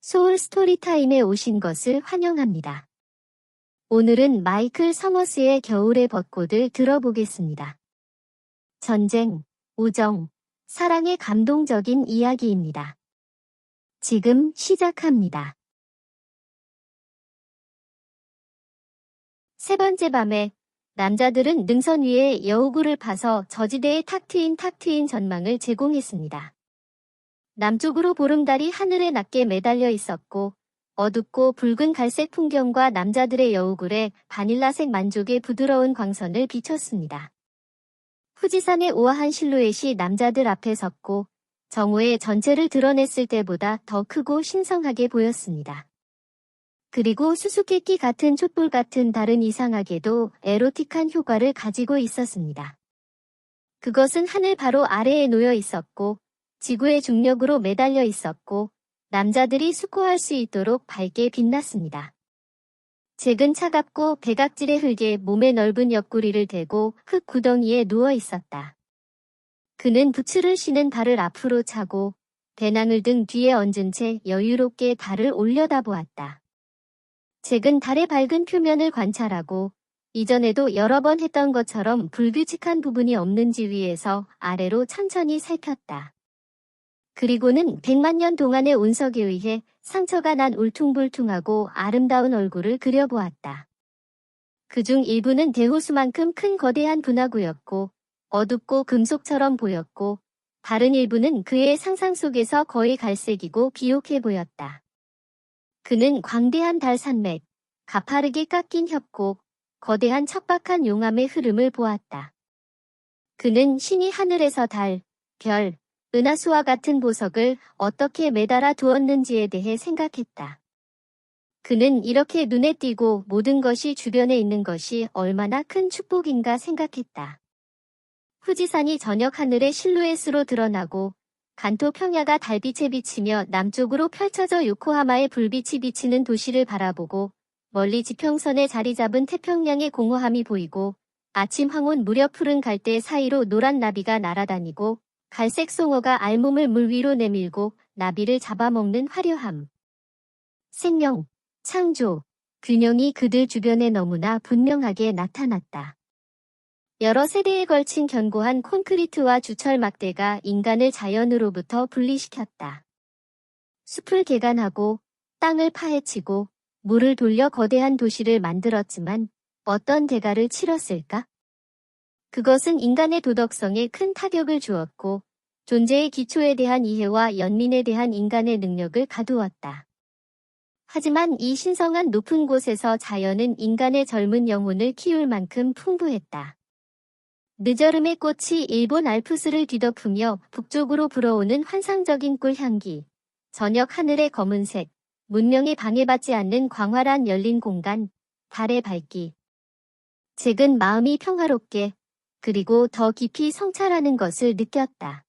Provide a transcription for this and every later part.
소울 스토리타임에 오신 것을 환영합니다. 오늘은 마이클 서머스의 겨울의 벚꽃을 들어보겠습니다. 전쟁, 우정, 사랑의 감동적인 이야기입니다. 지금 시작합니다. 세 번째 밤에 남자들은 능선 위에 여우구를 파서 저지대의 탁 트인 탁 트인 전망을 제공했습니다. 남쪽으로 보름달이 하늘에 낮게 매달려 있었고 어둡고 붉은 갈색 풍경과 남자들의 여우굴에 바닐라색 만족의 부드러운 광선을 비췄습니다. 후지산의 우아한 실루엣이 남자들 앞에 섰고 정오의 전체를 드러냈을 때보다 더 크고 신성하게 보였습니다. 그리고 수수께끼 같은 촛불 같은 다른 이상하게도 에로틱한 효과를 가지고 있었습니다. 그것은 하늘 바로 아래에 놓여 있었고 지구의 중력으로 매달려 있었고 남자들이 수고할 수 있도록 밝게 빛났습니다. 잭은 차갑고 백악질의 흙에 몸의 넓은 옆구리를 대고 흙 구덩이에 누워 있었다. 그는 부츠를 신은 발을 앞으로 차고 배낭을 등 뒤에 얹은 채 여유롭게 달을 올려다보았다. 잭은 달의 밝은 표면을 관찰하고 이전에도 여러 번 했던 것처럼 불규칙한 부분이 없는지 위에서 아래로 천천히 살폈다. 그리고는 백만 년 동안의 운석에 의해 상처가 난 울퉁불퉁하고 아름다운 얼굴을 그려보았다. 그중 일부는 대호수만큼 큰 거대한 분화구였고 어둡고 금속처럼 보였고 다른 일부는 그의 상상 속에서 거의 갈색이고 비옥해 보였다. 그는 광대한 달 산맥, 가파르게 깎인 협곡, 거대한 척박한 용암의 흐름을 보았다. 그는 신이 하늘에서 달, 별, 은하수와 같은 보석을 어떻게 매달아 두었는지에 대해 생각했다. 그는 이렇게 눈에 띄고 모든 것이 주변에 있는 것이 얼마나 큰 축복인가 생각했다. 후지산이 저녁 하늘의 실루엣으로 드러나고 간토 평야가 달빛에 비치며 남쪽으로 펼쳐져 요코하마의 불빛이 비치는 도시를 바라보고 멀리 지평선에 자리 잡은 태평양의 공허함이 보이고 아침 황혼 무렵 푸른 갈대 사이로 노란 나비가 날아다니고 갈색 송어가 알몸을 물 위로 내밀고 나비를 잡아먹는 화려함. 생명, 창조, 균형이 그들 주변에 너무나 분명하게 나타났다. 여러 세대에 걸친 견고한 콘크리트와 주철 막대가 인간을 자연으로부터 분리시켰다. 숲을 개간하고 땅을 파헤치고 물을 돌려 거대한 도시를 만들었지만 어떤 대가를 치렀을까? 그것은 인간의 도덕성에 큰 타격을 주었고 존재의 기초에 대한 이해와 연민에 대한 인간의 능력을 가두었다. 하지만 이 신성한 높은 곳에서 자연은 인간의 젊은 영혼을 키울 만큼 풍부했다. 늦여름의 꽃이 일본 알프스를 뒤덮으며 북쪽으로 불어오는 환상적인 꿀향기, 저녁 하늘의 검은색, 문명에 방해받지 않는 광활한 열린 공간, 달의 밝기. 잭은 마음이 평화롭게 그리고 더 깊이 성찰하는 것을 느꼈다.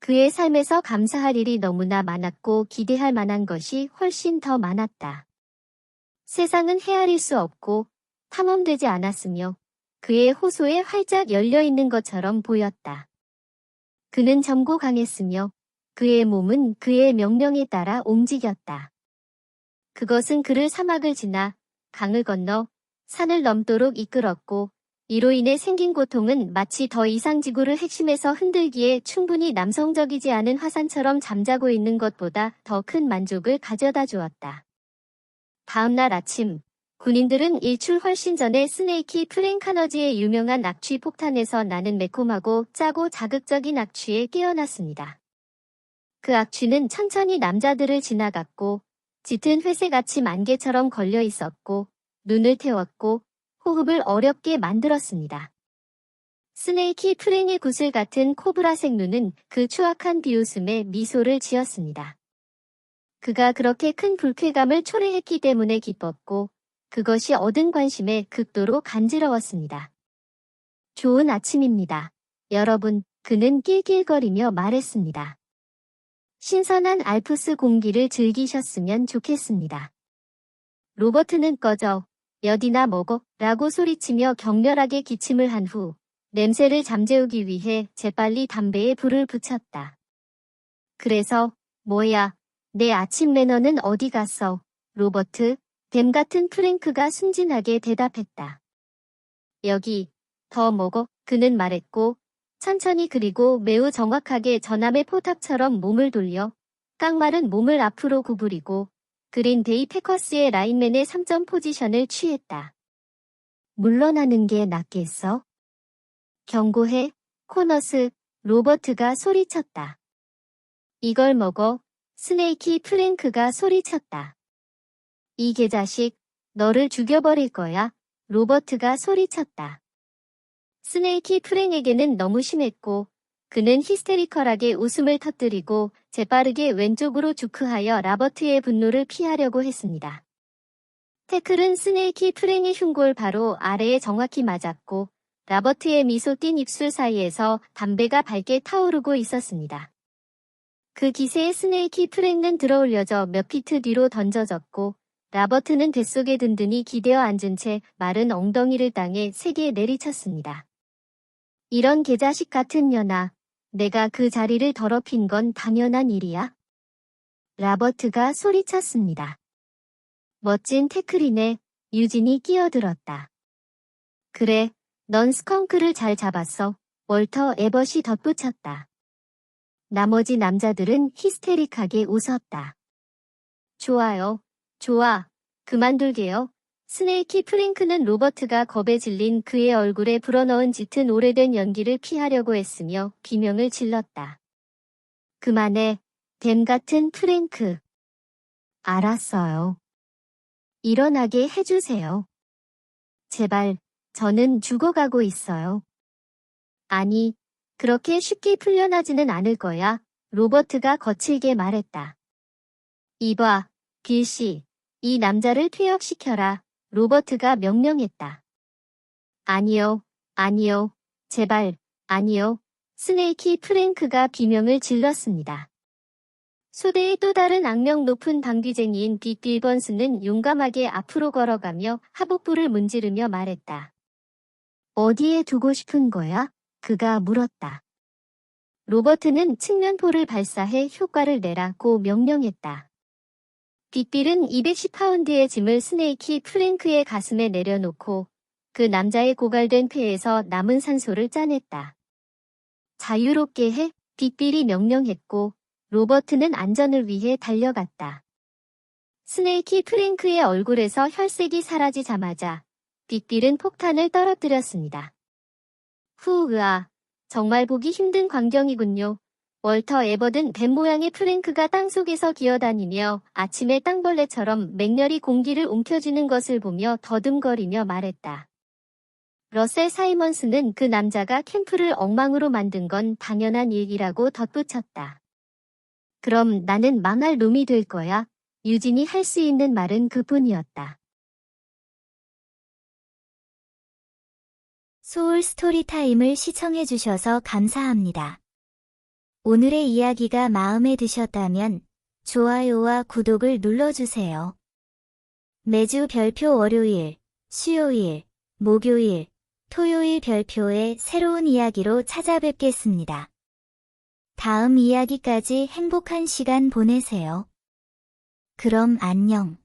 그의 삶에서 감사할 일이 너무나 많았고 기대할 만한 것이 훨씬 더 많았다. 세상은 헤아릴 수 없고 탐험되지 않았으며 그의 호소에 활짝 열려 있는 것처럼 보였다. 그는 젊고 강했으며 그의 몸은 그의 명령에 따라 움직였다. 그것은 그를 사막을 지나 강을 건너 산을 넘도록 이끌었고 이로 인해 생긴 고통은 마치 더 이상 지구를 핵심에서 흔들기에 충분히 남성적이지 않은 화산처럼 잠자고 있는 것보다 더 큰 만족을 가져다 주었다. 다음 날 아침, 군인들은 일출 훨씬 전에 스네이키 프랭카너지의 유명한 악취 폭탄에서 나는 매콤하고 짜고 자극적인 악취에 깨어났습니다. 그 악취는 천천히 남자들을 지나갔고 짙은 회색 아침 안개처럼 걸려 있었고 눈을 태웠고 호흡을 어렵게 만들었습니다. 스네이키 프랭의 구슬 같은 코브라색 눈은 그 추악한 비웃음에 미소를 지었습니다. 그가 그렇게 큰 불쾌감을 초래했기 때문에 기뻤고 그것이 얻은 관심에 극도로 간지러웠습니다. 좋은 아침입니다. 여러분, 그는 낄낄거리며 말했습니다. 신선한 알프스 공기를 즐기셨으면 좋겠습니다. 로버트는 꺼져 몇이나 먹어 라고 소리치며 격렬하게 기침을 한 후 냄새를 잠재우기 위해 재빨리 담배에 불을 붙였다. 그래서 뭐야 내 아침 매너는 어디 갔어? 로버트, 뱀 같은 프랭크가 순진하게 대답했다. 여기, 더 먹어, 그는 말했고, 천천히 그리고 매우 정확하게 전함의 포탑처럼 몸을 돌려 깡마른 몸을 앞으로 구부리고 그린데이 패커스의 라인맨의 3점 포지션을 취했다. 물러나는 게 낫겠어? 경고해, 코너스, 로버트가 소리쳤다. 이걸 먹어, 스네이키 프랭크가 소리쳤다. 이 개자식, 너를 죽여버릴 거야, 로버트가 소리쳤다. 스네이키 프랭에게는 너무 심했고, 그는 히스테리컬하게 웃음을 터뜨리고 재빠르게 왼쪽으로 주크하여 라버트의 분노를 피하려고 했습니다. 태클은 스네이키 프랭의 흉골 바로 아래에 정확히 맞았고, 라버트의 미소 띤 입술 사이에서 담배가 밝게 타오르고 있었습니다. 그 기세에 스네이키 프랭은 들어올려져 몇 피트 뒤로 던져졌고, 라버트는 뱃속에 든든히 기대어 앉은 채 마른 엉덩이를 땅에 세게 내리쳤습니다. 이런 개자식 같은 년아, 내가 그 자리를 더럽힌 건 당연한 일이야. 라버트가 소리쳤습니다. 멋진 태클이네, 유진이 끼어들었다. 그래, 넌 스컹크를 잘 잡았어, 월터 에벗이 덧붙였다. 나머지 남자들은 히스테릭하게 웃었다. 좋아요, 좋아, 그만둘게요. 스네이키 프링크는 로버트가 겁에 질린 그의 얼굴에 불어넣은 짙은 오래된 연기를 피하려고 했으며 비명을 질렀다. 그만해, 댐 같은 프랭크. 알았어요. 일어나게 해주세요. 제발, 저는 죽어가고 있어요. 아니, 그렇게 쉽게 풀려나지는 않을 거야, 로버트가 거칠게 말했다. 이봐, 빌씨, 이 남자를 퇴역시켜라. 로버트가 명령했다. 아니요, 아니요, 제발, 아니요. 스네이키 프랭크가 비명을 질렀습니다. 소대의 또 다른 악명 높은 방귀쟁이인 빅 빌번스는 용감하게 앞으로 걸어가며 하복부를 문지르며 말했다. 어디에 두고 싶은 거야? 그가 물었다. 로버트는 측면포를 발사해 효과를 내라고 명령했다. 빅빌은 210파운드의 짐을 스네이키 프랭크의 가슴에 내려놓고 그 남자의 고갈된 폐에서 남은 산소를 짜냈다. 자유롭게 해 빅빌이 명령했고 로버트는 안전을 위해 달려갔다. 스네이키 프랭크의 얼굴에서 혈색이 사라지자마자 빅빌은 폭탄을 떨어뜨렸습니다. 후, 으아. 정말 보기 힘든 광경이군요. 월터 에버든 뱀 모양의 프랭크가 땅속에서 기어다니며 아침의 땅벌레처럼 맹렬히 공기를 움켜쥐는 것을 보며 더듬거리며 말했다. 러셀 사이먼스는 그 남자가 캠프를 엉망으로 만든 건 당연한 일이라고 덧붙였다. 그럼 나는 망할 놈이 될 거야. 유진이 할 수 있는 말은 그뿐이었다. 소울 스토리 타임을 시청해주셔서 감사합니다. 오늘의 이야기가 마음에 드셨다면 좋아요와 구독을 눌러주세요. 매주 별표 월요일, 수요일, 목요일, 토요일 별표의 새로운 이야기로 찾아뵙겠습니다. 다음 이야기까지 행복한 시간 보내세요. 그럼 안녕.